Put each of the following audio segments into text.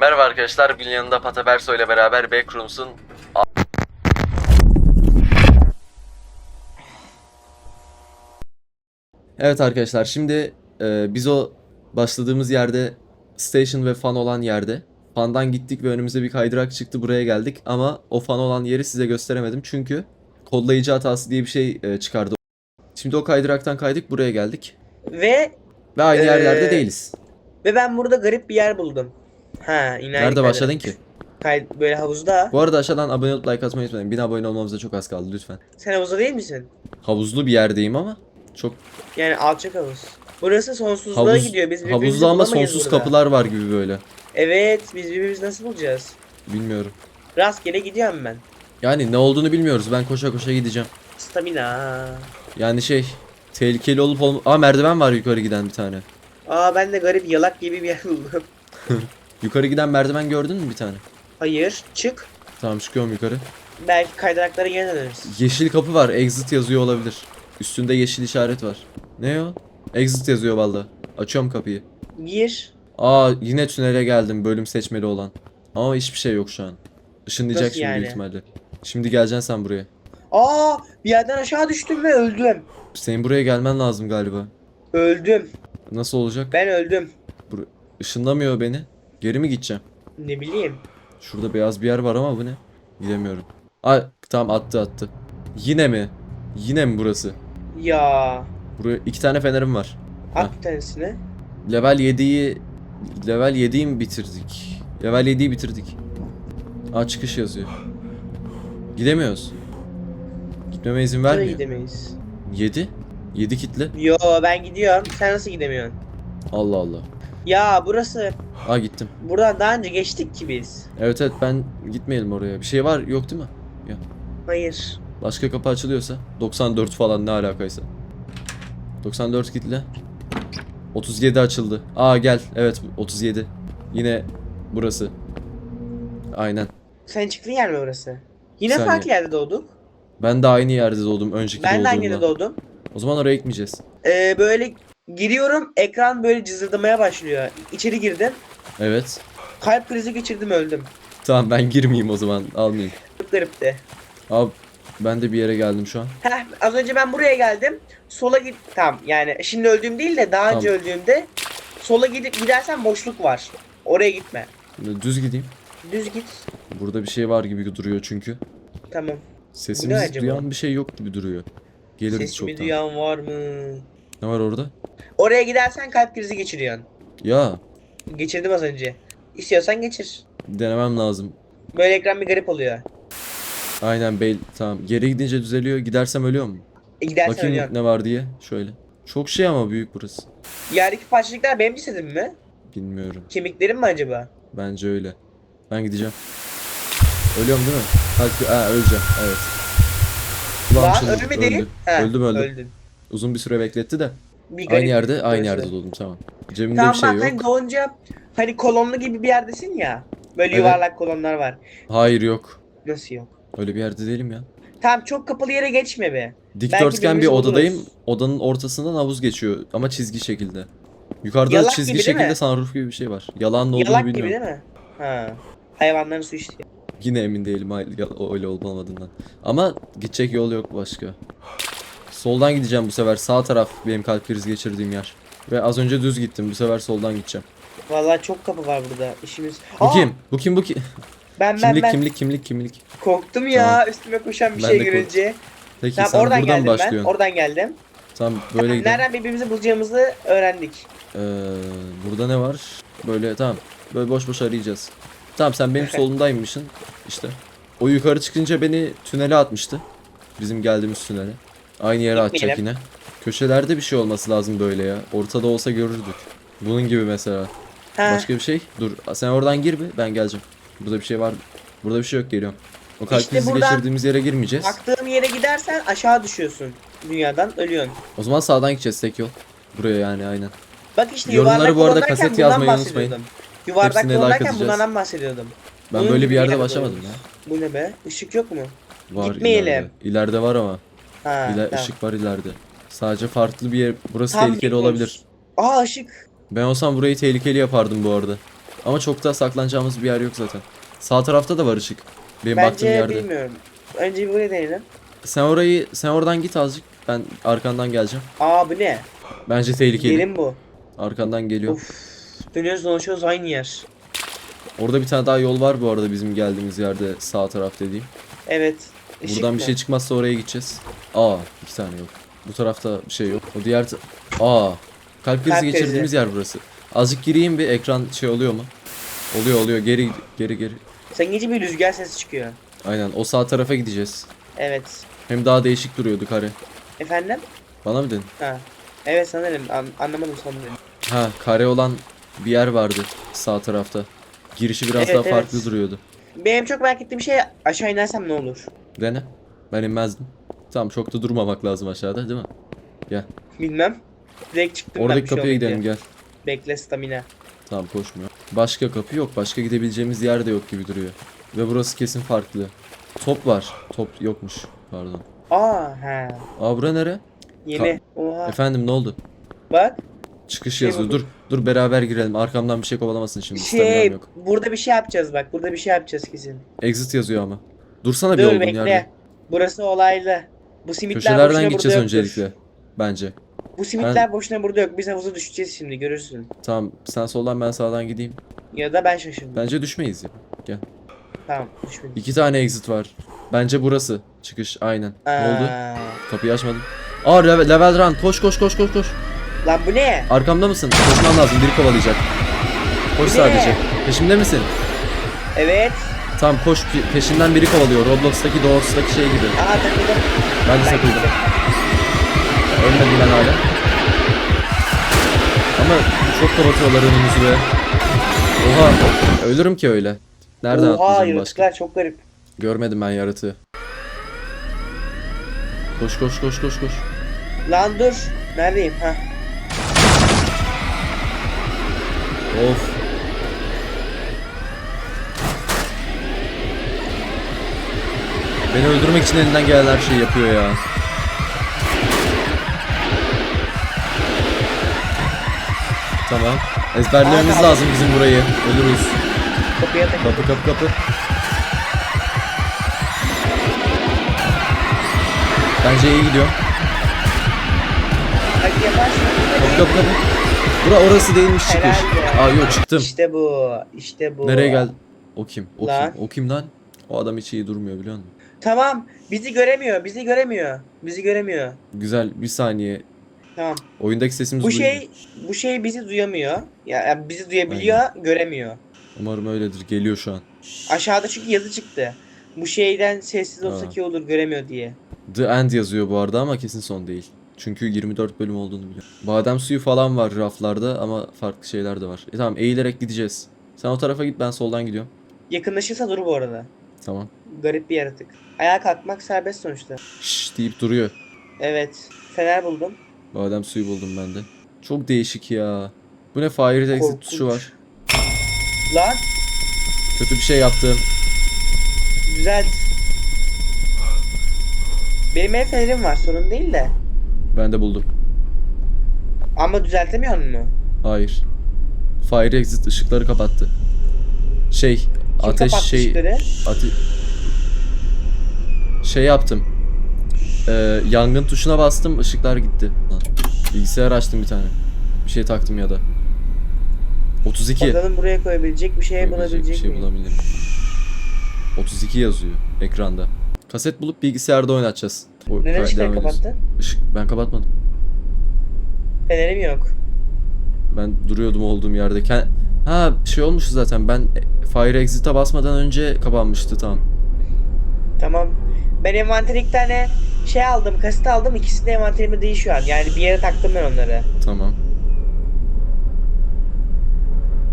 Merhaba arkadaşlar, Billy yanında Pataberso ile beraber Backrooms'un Evet arkadaşlar, şimdi e, biz o başladığımız yerde station ve fan olan yerde fandan gittik ve önümüze bir kaydırak çıktı buraya geldik ama o fan olan yeri size gösteremedim çünkü kodlayıcı hatası diye bir şey e, çıkardı. Şimdi o kaydıraktan kaydık buraya geldik Ve ve aynı Ee, yerlerde değiliz. ve ben burada garip bir yer buldum. Ha, aynı Nerede başladın ki? Kay böyle havuzda. Bu arada aşağıdan abone olup like atmayı unutmayın. 1000 abone olmamıza çok az kaldı lütfen. Sen havuzda değil misin? Havuzlu bir yerdeyim ama çok Yani alçak havuz. Burası sonsuzluğa havuz gidiyor. Biz havuzlu ama sonsuz burada. kapılar var gibi böyle. Evet, biz birbirimizi nasıl bulacağız? Bilmiyorum. Rastgele gidiyorum ben. Yani ne olduğunu bilmiyoruz. Ben koşa koşa gideceğim. Stamina. Yani şey tehlikeli olup olm... Aa merdiven var yukarı giden bir tane. Aa ben de garip yalak gibi bir yer buldum. Yukarı giden merdiven gördün mü bir tane? Hayır, çık. Tamam çıkıyorum yukarı. Belki kaydıraklara geri döneriz. Yeşil kapı var. Exit yazıyor olabilir. Üstünde yeşil işaret var. Ne o? Exit yazıyor valla. Açıyorum kapıyı. Gir. Aa yine tünele geldim bölüm seçmeli olan. Ama hiçbir şey yok şu an. Işınlayacak Nasıl şimdi büyük yani? ihtimalle. Şimdi geleceksin sen buraya. Aa bir yerden aşağı düştüm ve öldüm. Senin buraya gelmen lazım galiba. Öldüm. Nasıl olacak? Ben öldüm. Işınlamıyor beni. Geri mi gideceğim? Ne bileyim. Şurada beyaz bir yer var ama bu ne? Gidemiyorum. Ay tamam attı attı. Yine mi? Yine mi burası? Ya. Buraya iki tane fenerim var. At bir tanesini. Level 7'yi level 7'yi mi bitirdik? Level 7'yi bitirdik. Aa çıkış yazıyor. Gidemiyoruz. Gitmeme izin Nereye vermiyor. gidemeyiz. 7? 7 kitle. Yo ben gidiyorum. Sen nasıl gidemiyorsun? Allah Allah. Ya burası. Aa gittim. Buradan daha önce geçtik ki biz. Evet evet ben gitmeyelim oraya. Bir şey var yok değil mi? Hayır. Başka kapı açılıyorsa 94 falan ne alakaysa. 94 kitle. 37 açıldı. Aa gel. Evet 37. Yine burası. Aynen. Sen çıktığın yer mi burası? Yine Saniye. farklı yerde doğduk. Ben de aynı yerde doğdum önceki Ben de aynı yerde doğdum. O zaman oraya gitmeyeceğiz. Ee, böyle giriyorum ekran böyle cızırdamaya başlıyor. İçeri girdim. Evet. Kalp krizi geçirdim öldüm. Tamam ben girmeyeyim o zaman almayayım. Çok garipti. Abi ben de bir yere geldim şu an. Heh, az önce ben buraya geldim. Sola git. Tamam yani şimdi öldüğüm değil de daha önce Tamam. öldüğümde sola gidip gidersen boşluk var. Oraya gitme. Düz gideyim. Düz git. Burada bir şey var gibi duruyor çünkü. Tamam. Sesimizi acaba? duyan bir şey yok gibi duruyor. Geliriz Sesimi çoktan. duyan var mı? Ne var orada? Oraya gidersen kalp krizi geçiriyorsun. Ya Geçirdim az önce. İstiyorsan geçir. denemem lazım. Böyle ekran bir garip oluyor. Aynen bel tamam. Geri gidince düzeliyor. Gidersem ölüyor mu? E gidersen Bakayım ölüyorsun. ne var diye. Şöyle. Çok şey ama büyük burası. Yerdeki parçacıklar benim cesedim mi? Bilmiyorum. Kemiklerim mi acaba? Bence öyle. Ben gideceğim. Ölüyorum değil mi? Kalp Aa, öleceğim. Evet. Kulağım Lan çınladı. ölümü değil. Öldü. Heh, Öldüm öldüm. Öldün. Uzun bir süre bekletti de. Bir Aynı yerde aynı yerde doğdum tamam. Cebimde Tamam bir şey bak yok. hani doğunca hani kolonlu gibi bir yerdesin ya. Böyle Evet. yuvarlak kolonlar var. Hayır yok. Nasıl yok? Öyle bir yerde değilim ya. Tamam çok kapalı yere geçme be. Dikdörtgen bir odadayım. buluruz. Odanın ortasından havuz geçiyor ama çizgi şekilde. Yukarıda Yalak çizgi gibi şekilde sunroof gibi bir şey var. Yalan ne olduğunu Yalak gibi bilmiyorum. değil mi? Ha. Hayvanların su içtiği. Yine emin değilim öyle olup olmadığından. Ama gidecek yol yok başka. Soldan gideceğim bu sefer. Sağ taraf benim kalp krizi geçirdiğim yer. Ve az önce düz gittim. Bu sefer soldan gideceğim. Vallahi çok kapı var burada. İşimiz. Bu Aa, kim? Bu kim bu ki? Ben ben kimlik ben. kimlik kimlik kimlik. Korktum ya üstüme koşan bir Ben şey de görünce. Peki Tamam sen oradan buradan geldim ben. başlıyorsun. Oradan geldim. Tamam böyle gidelim. Nereden birbirimizi bulacağımızı öğrendik. Ee, burada ne var? Böyle tamam. Böyle boş boş arayacağız. Tamam sen benim solumdaymışsın. İşte. O yukarı çıkınca beni tünele atmıştı. Bizim geldiğimiz tünele. Aynı yere atacak yine. Köşelerde bir şey olması lazım böyle ya. Ortada olsa görürdük. Bunun gibi mesela. Ha. Başka bir şey? Dur sen oradan gir bir ben geleceğim. Burada bir şey var mı? Burada bir şey yok geliyorum. O kalp İşte krizi geçirdiğimiz yere girmeyeceğiz. Baktığım yere gidersen aşağı düşüyorsun. Dünyadan ölüyorsun. O zaman sağdan gideceğiz tek yol. Buraya yani aynen. Bak işte Yorumları yuvarlak bu arada kaset yazmayı unutmayın. Yuvarlak atacağız. bundan bahsediyordum. Ben Bunun böyle bir yerde başlamadım ya. Bu ne be? Işık yok mu? Var Gitmeyelim. ileride. İleride var ama. Ha, İler, tamam. ışık var ileride. Sadece farklı bir yer. Burası Tam tehlikeli gidiyoruz. olabilir. Aa ışık. Ben olsam burayı tehlikeli yapardım bu arada. Ama çok da saklanacağımız bir yer yok zaten. Sağ tarafta da var ışık. Benim baktığım Bence yerde. bilmiyorum. Önce bir buraya deneyelim. Sen orayı sen oradan git azıcık. Ben arkandan geleceğim. Aa bu ne? Bence tehlikeli. Derin bu. Arkandan geliyor. Of. Dönüyoruz dolaşıyoruz aynı yer. Orada bir tane daha yol var bu arada bizim geldiğimiz yerde sağ taraf dediğim. Evet. Işık Buradan bir şey çıkmazsa oraya gideceğiz. Aa iki tane yok. Bu tarafta bir şey yok. O diğer ta- Aa kalp krizi Kalp krizi. geçirdiğimiz yer burası. Azıcık gireyim bir ekran şey oluyor mu? Oluyor oluyor geri geri geri. Sen gece bir rüzgar sesi çıkıyor. Aynen o sağ tarafa gideceğiz. Evet. Hem daha değişik duruyordu kare. Efendim? Bana mı dedin? Ha. Evet sanırım. An- anlamadım sanırım. Ha kare olan bir yer vardı sağ tarafta. Girişi biraz Evet, daha farklı evet. duruyordu. Benim çok merak ettiğim şey aşağı inersem ne olur? Dene. Ben inmezdim. Tamam çok da durmamak lazım aşağıda değil mi? Bilmem. Direkt çıktım ben Oradaki bir şey kapıya oldu gidelim diye. gel. Bekle stamina. Tamam koşmuyor. Başka kapı yok. Başka gidebileceğimiz yer de yok gibi duruyor. Ve burası kesin farklı. Top var. Top yokmuş. Pardon. Aa he. Aa bura nere? Yeni. Oha. Efendim ne oldu? Bak. Çıkış Şey yazıyor. Dur. Dur beraber girelim. Arkamdan bir şey kovalamasın şimdi. Staminam Şey yok. burada bir şey yapacağız bak. Burada bir şey yapacağız kesin. Exit yazıyor ama. Dursana bir Dur olduğun bekle. yerde. Burası olaylı. Bu simitler boşuna Köşelerden burada gideceğiz yoktur. öncelikle. Bence. Bu simitler boşuna burada yok. Biz havuza düşeceğiz şimdi görürsün. Tamam sen soldan ben sağdan gideyim. Ya da ben şaşırdım. Bence düşmeyiz ya. Gel. Tamam düşmedim. İki tane exit var. Bence burası. Çıkış aynen. Ne oldu? Aa, Kapıyı açmadım. Aa level, level run. Koş koş koş koş koş. Lan bu ne? Arkamda mısın? Koşman lazım. Biri kovalayacak. Koş Ne? sadece. Peşimde misin? Evet. Tamam koş. Pe- Peşinden biri kovalıyor. Roblox'taki Doors'taki şey gibi. Aha takıldım. Ben de gittim. Ölmedim ben hala. Ama çok kapatıyorlar önümüzü be. Oha. Ölürüm ki öyle. Nereden Oha atlayacağım başka? çok garip. Görmedim ben yaratığı. Koş koş koş koş koş. Lan dur. Neredeyim? Ha. Of. Beni öldürmek için elinden gelen her şeyi yapıyor ya. Tamam. Ezberlememiz Aa, lazım bizim burayı. Ölürüz. Kapıya. Kapı kapı kapı. Bence iyi gidiyor. Hadi yaparsın. Kapı kapı kapı. Bura orası değilmiş çıkış. Aa yok çıktım. İşte bu. İşte bu. Nereye geldi? O kim? O Lan. kim? O kim lan? O adam hiç iyi durmuyor biliyor musun? Tamam. Bizi göremiyor. Bizi göremiyor. Bizi göremiyor. Güzel bir saniye. Tamam. Oyundaki sesimiz Bu duyuluyor. şey bu şey bizi duyamıyor. Ya yani bizi duyabiliyor, göremiyor. Umarım öyledir. Geliyor şu an. Aşağıda çünkü yazı çıktı. Bu şeyden sessiz olsa Ha. ki olur göremiyor diye. The End yazıyor bu arada ama kesin son değil. Çünkü 24 bölüm olduğunu biliyorum. Badem suyu falan var raflarda ama farklı şeyler de var. E tamam eğilerek gideceğiz. Sen o tarafa git ben soldan gidiyorum. Yakınlaşırsa dur bu arada. Tamam. Garip bir yaratık. Ayağa kalkmak serbest sonuçta. Şşş deyip duruyor. Evet. Fener buldum. Badem suyu buldum ben de. Çok değişik ya. Bu ne fire exit Korkunç. tuşu var. Lan Kötü bir şey yaptım. düzelt. Benim el fenerim var sorun değil de. Ben de buldum. Ama düzeltemiyor mu? Hayır. Fire exit ışıkları kapattı. Şey, ateş kapattı şey ışıkları? ate şey yaptım. Ee, yangın tuşuna bastım, ışıklar gitti. Bilgisayar açtım bir tane. Bir şey taktım ya da. 32. Bakalım buraya koyabilecek bir şey bulabilecek bir şey miyim? bulabilirim. 32 yazıyor ekranda. Kaset bulup bilgisayarda oynatacağız. O- Neden ışıkları kapattı? Işık ben kapatmadım. Fenerim yok. Ben duruyordum olduğum yerde. Ken- ha şey olmuş zaten. Ben Fire Exit'e basmadan önce kapanmıştı tamam. Tamam. Ben envantere iki tane şey aldım, kaset aldım. İkisi de envanterimde değil şu an. Yani bir yere taktım ben onları. Tamam.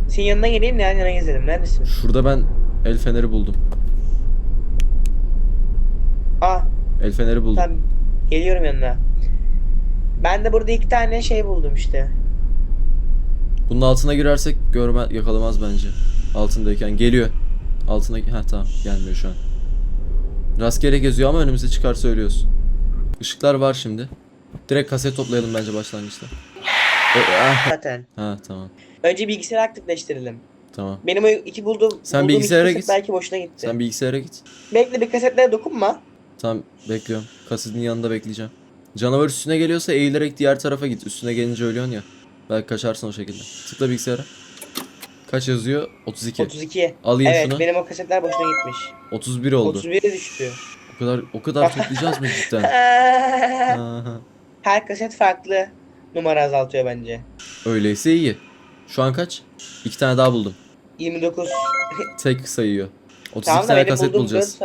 Senin yanına geleyim de yan yana gezelim. Neredesin? Şurada ben el feneri buldum. Aa, El feneri buldum. tamam. Geliyorum yanına. Ben de burada iki tane şey buldum işte. Bunun altına girersek görme yakalamaz bence. Altındayken geliyor. Altına ha tamam gelmiyor şu an. Rastgele geziyor ama önümüze çıkar söylüyoruz. Işıklar var şimdi. Direkt kaset toplayalım bence başlangıçta. O- ah. Zaten. Ha tamam. Önce bilgisayarı aktifleştirelim. Tamam. Benim o iki bulduğum, Sen bulduğum bilgisayara iki kaset git. belki boşuna gitti. Sen bilgisayara git. Bekle bir kasetlere dokunma. Tamam bekliyorum. Kasetin yanında bekleyeceğim. Canavar üstüne geliyorsa eğilerek diğer tarafa git. Üstüne gelince ölüyorsun ya. Belki kaçarsın o şekilde. Tıkla bilgisayara. Kaç yazıyor? 32. 32. Alayım evet şunu. benim o kasetler boşuna gitmiş. 31 oldu. 31'e düştü. O kadar o kadar toplayacağız mı cidden? Her kaset farklı numara azaltıyor bence. Öyleyse iyi. Şu an kaç? İki tane daha buldum. 29. Tek sayıyor. 32 tamam tane kaset bulduğum 4 bulacağız.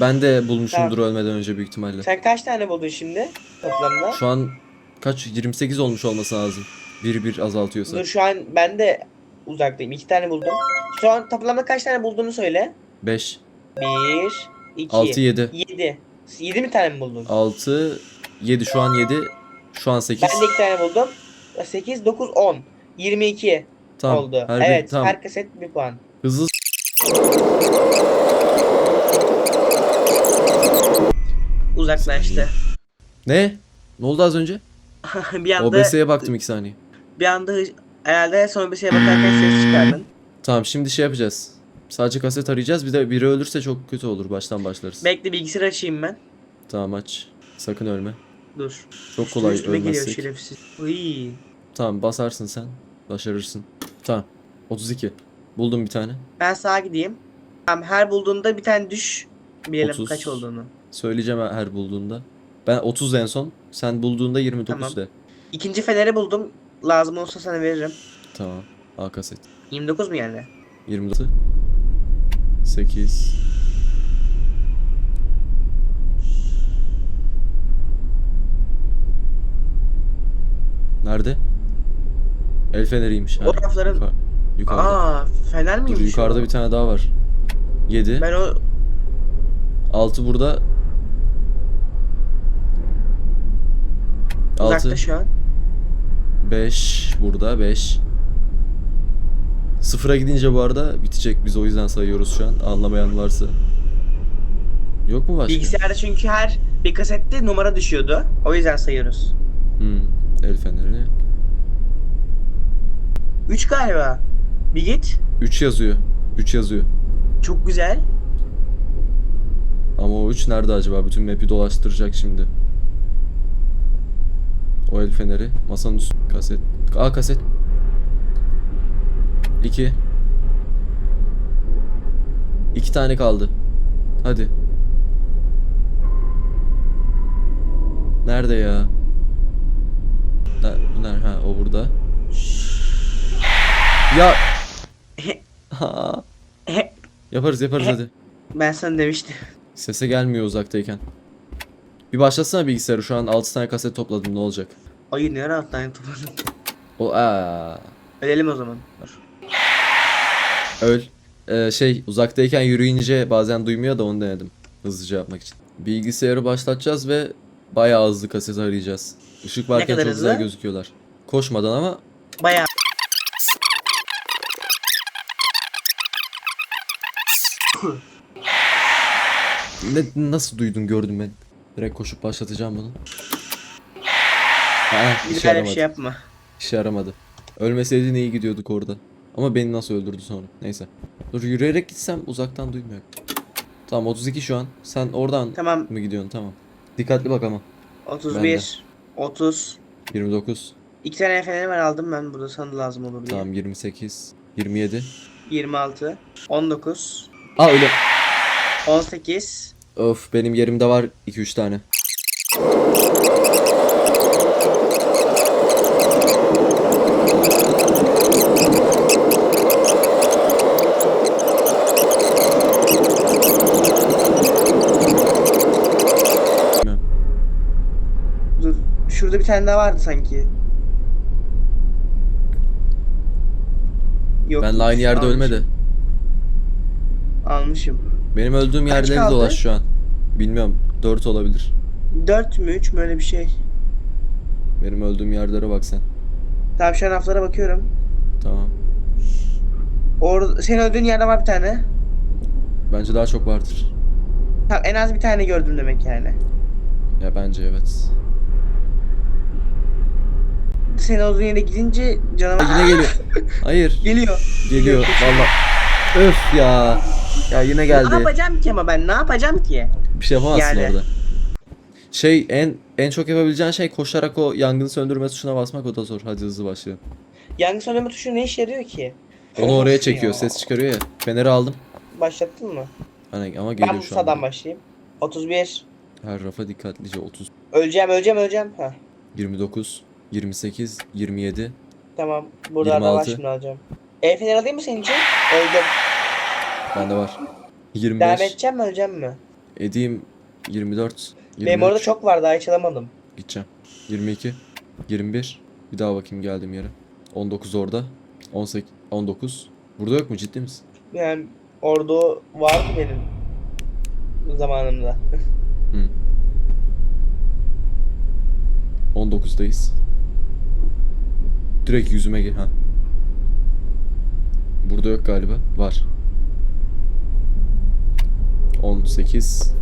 Ben de bulmuşumdur ölmeden önce büyük ihtimalle. Sen kaç tane buldun şimdi toplamda? Şu an kaç? 28 olmuş olması lazım. Bir bir azaltıyorsa. Dur şu an ben de uzaktayım. 2 tane buldum. Şu an toplamda kaç tane bulduğunu söyle. 5, 1, 2, 6, 7. 7. 7 mi tane mi buldun? 6, 7 şu an 7. Şu an 8. Ben de 2 tane buldum. 8, 9, 10. 22 Tamam. oldu. Her bir- evet tamam. her kaset 1 puan. Hızlı Uzaklaştı. Ne? Ne oldu az önce? bir anda OBS'ye baktım 2 saniye. bir anda herhalde son bir şeye bakarken ses çıkardın. Tamam şimdi şey yapacağız. Sadece kaset arayacağız. Bir de biri ölürse çok kötü olur. Baştan başlarız. Bekle bilgisayarı açayım ben. Tamam aç. Sakın ölme. Dur. Çok kolay üstüme geliyor ölmezsek. şerefsiz. Uy. Tamam basarsın sen. Başarırsın. Tamam. 32. Buldum bir tane. Ben sağa gideyim. Tamam her bulduğunda bir tane düş. Bilelim 30. kaç olduğunu. Söyleyeceğim her bulduğunda. Ben 30 en son. Sen bulduğunda 29 Tamam. de. İkinci feneri buldum. Lazım olsa sana veririm. Tamam. A kaset. 29 mu yani? 26. 8. Nerede? El feneriymiş. O rafların- yuka- yukarıda. Aa, fener Dur miymiş yukarıda o? bir tane daha var. 7. Ben o 6 burada. 6. uzakta şu an. 5 burada 5. Sıfıra gidince bu arada bitecek. Biz o yüzden sayıyoruz şu an. Anlamayan varsa. Yok mu başka? Bilgisayarda çünkü her bir kasette numara düşüyordu. O yüzden sayıyoruz. Hmm. El feneri. 3 galiba. Bir git. 3 yazıyor. 3 yazıyor. Çok güzel. Ama o 3 nerede acaba? Bütün map'i dolaştıracak şimdi. O el feneri. Masanın üstü. Kaset. Aa kaset. 2. 2 tane kaldı. Hadi. Nerede ya? Ne, bu nerede? Ha o burada. Ya. Ha. yaparız yaparız hadi. ben sana demiştim. Sese gelmiyor uzaktayken. Bir başlatsana bilgisayarı şu an 6 tane kaset topladım ne olacak? Ayı ne ara alttan topladın? O aa. Ölelim o zaman. Dur. Öl. Ee, şey uzaktayken yürüyünce bazen duymuyor da onu denedim. Hızlıca yapmak için. Bilgisayarı başlatacağız ve bayağı hızlı kaset arayacağız. Işık varken çok güzel hızlı? gözüküyorlar. Koşmadan ama Bayağı. ne, nasıl duydun gördüm ben. Direkt koşup başlatacağım bunu. Ha, Bir işe yaramadı. şey yapma. İşe yaramadı. Ölmeseydin iyi gidiyorduk orada. Ama beni nasıl öldürdü sonra. Neyse. Dur yürüyerek gitsem uzaktan duymuyor. Tamam 32 şu an. Sen oradan Tamam. mı gidiyorsun? Tamam. Dikkatli bak ama. 31. 30. 29. İki tane feneri var aldım ben burada sana lazım olur diye. Tamam 28. 27. 26. 19. Aa öyle. 18. Of benim yerimde var 2-3 tane. Dur. Şurada bir tane daha vardı sanki. Yok. Benle aynı yerde almışım. ölmedi. Almışım. Benim öldüğüm Kaç yerleri kaldı? dolaş şu an. Bilmiyorum. 4 olabilir. 4 mü 3 mü öyle bir şey. Benim öldüğüm yerlere bak sen. Tamam şu an haflara bakıyorum. Tamam. Orada senin öldüğün yerde var bir tane. Bence daha çok vardır. Tamam en az bir tane gördüm demek yani. Ya bence evet. sene uzun yere gidince canavar Yine geliyor. Hayır. geliyor. Geliyor. Valla. Öf ya. Ya yine Ne geldi. yapacağım ki ama ben ne yapacağım ki? Bir şey yapamazsın Yani. orada. Şey en en çok yapabileceğin şey koşarak o yangını söndürme tuşuna basmak o da zor. Hadi hızlı başlayalım. Yangın söndürme tuşu ne işe yarıyor ki? Onu oraya çekiyor, ses çıkarıyor ya. Feneri aldım. Başlattın mı? Hani ama Ben geliyor bu şu an. sadan başlayayım. 31. Her rafa dikkatlice 30, Öleceğim öleceğim öleceğim. Ha 29, 28, 27. tamam. Burada da var 26. şimdi alacağım. El feneri alayım mı senin için? Öldüm. Bende var. Devam 25. edeceğim mi öleceğim mi? Edeyim 24. 23. Benim orada çok var daha hiç alamadım. Gideceğim. 22. 21. Bir daha bakayım geldiğim yere. 19 orada. 18. 19. Burada yok mu ciddi misin? Yani orada vardı benim zamanımda. Hı. 19'dayız. Direkt yüzüme gel. Ha. Burada yok galiba. Var. 18.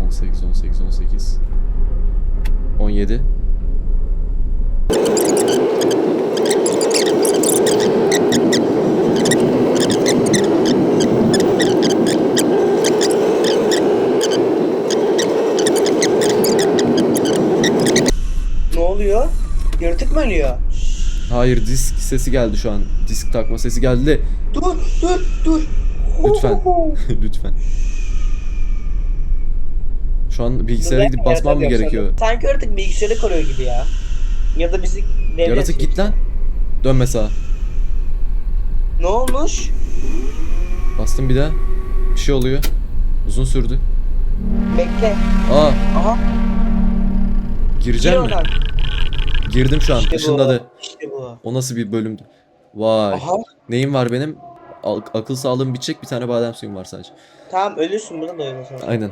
On sekiz, on sekiz, on sekiz. On yedi. Ne oluyor? Yırtık mı ölüyor? Hayır disk sesi geldi şu an. Disk takma sesi geldi. Dur dur dur. Lütfen. Lütfen. Şu an bilgisayara gidip basmam mı gerekiyor? Sanki yaratık bilgisayarı koruyor gibi ya. Ya da bizi devlet Yaratık git lan. Dönme sağa. Ne olmuş? Bastım bir daha. Bir şey oluyor. Uzun sürdü. Bekle. Aa Aha. Gir gireceğim mi? oradan. Girdim şu an. İşte bu. Işınladı. İşte bu. O nasıl bir bölümdü? Vay. Aha. Neyim var benim? Al- akıl sağlığım bitecek bir tane badem suyum var sadece. Tamam ölürsün burada da ölürsün. Aynen.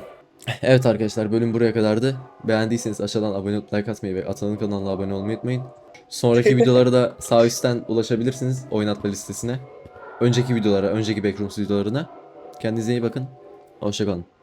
Evet arkadaşlar bölüm buraya kadardı. Beğendiyseniz aşağıdan abone olup like atmayı ve Atan'ın kanalına abone olmayı unutmayın. Sonraki videolara da sağ üstten ulaşabilirsiniz oynatma listesine. Önceki videolara, önceki Backrooms videolarına. Kendinize iyi bakın. Hoşçakalın.